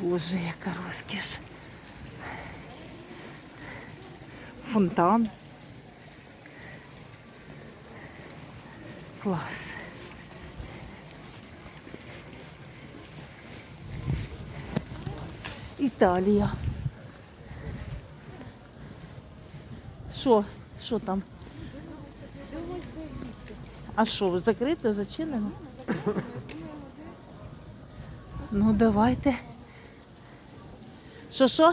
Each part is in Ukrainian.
Боже, яка розкіш. Фонтан. Клас. Італія. Що? Що там? А що, закрито, зачинено? Ну, давайте. Що, що?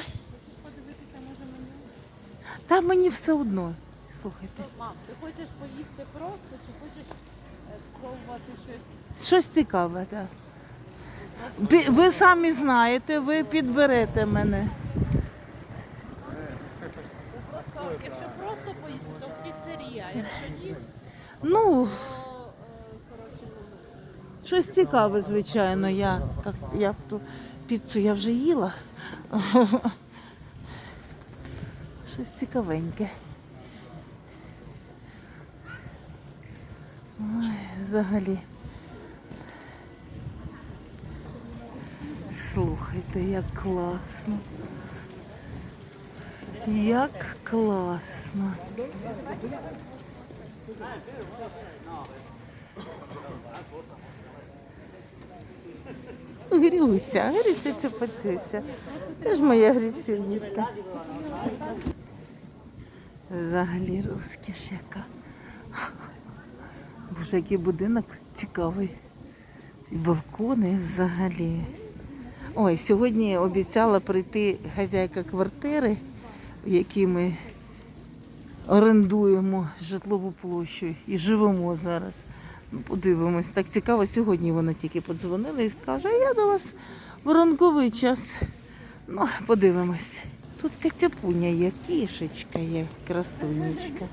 Та мені все одно. Слухайте. Мам, ти хочеш поїсти просто чи хочеш е, спробувати щось? Щось цікаве, так. Пі- Ви самі знаєте, ви підберете мене. Просто, якщо просто поїсти, то в піцерія, а якщо ні, Ну, то е, коротше, ну, щось цікаве, звичайно. Я, як, я б ту піцу я вже їла. Щось цікавеньке. Ой, взагалі. Слухайте, як класно. Як класно. Грюся, Грюся ця пацюся. Теж моя агресивністка. Взагалі розкіш яка. Боже, який будинок цікавий. І балкони взагалі. Ой, сьогодні обіцяла прийти хазяйка квартири, в якій ми орендуємо житлову площу і живемо зараз. Подивимось. Так цікаво, сьогодні вона тільки подзвонила і каже, я до вас в ранковий час. Ну, подивимось. Тут кацяпуня є, кішечка є, красунечка.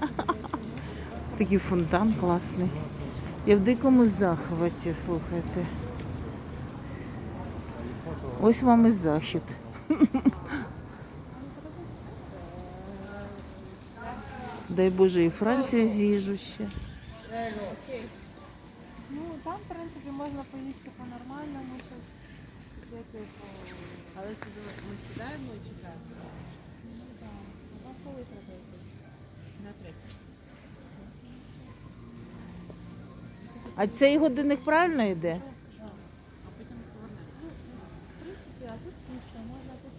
Такий фонтан класний. Я в дикому захваті, слухайте. Ось вам і захід. Дай Боже, і Франція з'їжу ще. Ну, там, в принципі, можна поїсти по-нормальному, щось. Типу. Але ми сідаємо і чекаємо. Ну, так, коли треба йти? На третю. А цей годинник правильно йде? А потім повернемося. Ну, в принципі, а тут піца, можна тут